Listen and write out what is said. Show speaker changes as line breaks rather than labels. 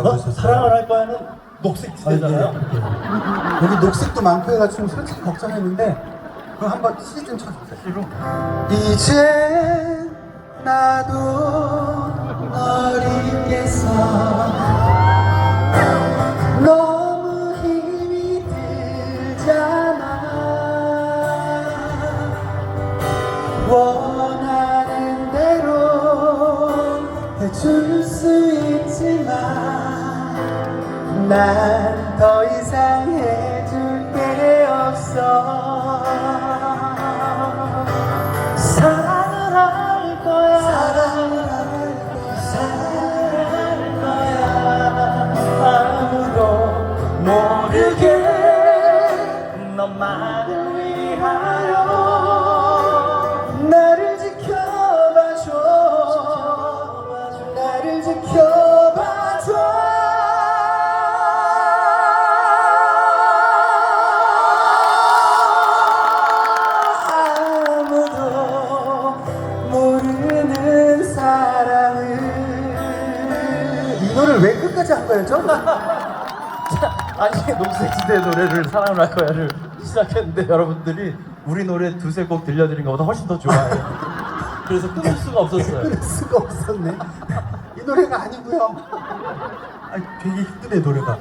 어? 사랑을 할 거야는 녹색 지대잖아요.
여기 녹색도 많고 해가지고 솔직히 걱정했는데 그럼 한번 시즌 쳐주세요. 이제 나도 널 잊겠어 너무 힘이 들잖아 원하는 대로 해줄 수 있지만 난 더 이상 해줄 게 없어. 사랑을 할 거야. 사랑을 할 거야. 아무도 모르게 너만을 위하여 나를 지켜봐줘. 나를 지켜 이 노래를 왜 끝까지 한 거예요? 저?
아니 녹색 지대 노래를 사랑을 할 거야를 시작했는데 여러분들이 우리 노래 두세 곡 들려드린 것보다 훨씬 더 좋아해요. 그래서 끊을 수가 없었어요.
끊을 수가 없었네 이 노래가 아니고요
아니, 되게 힘드네 노래가.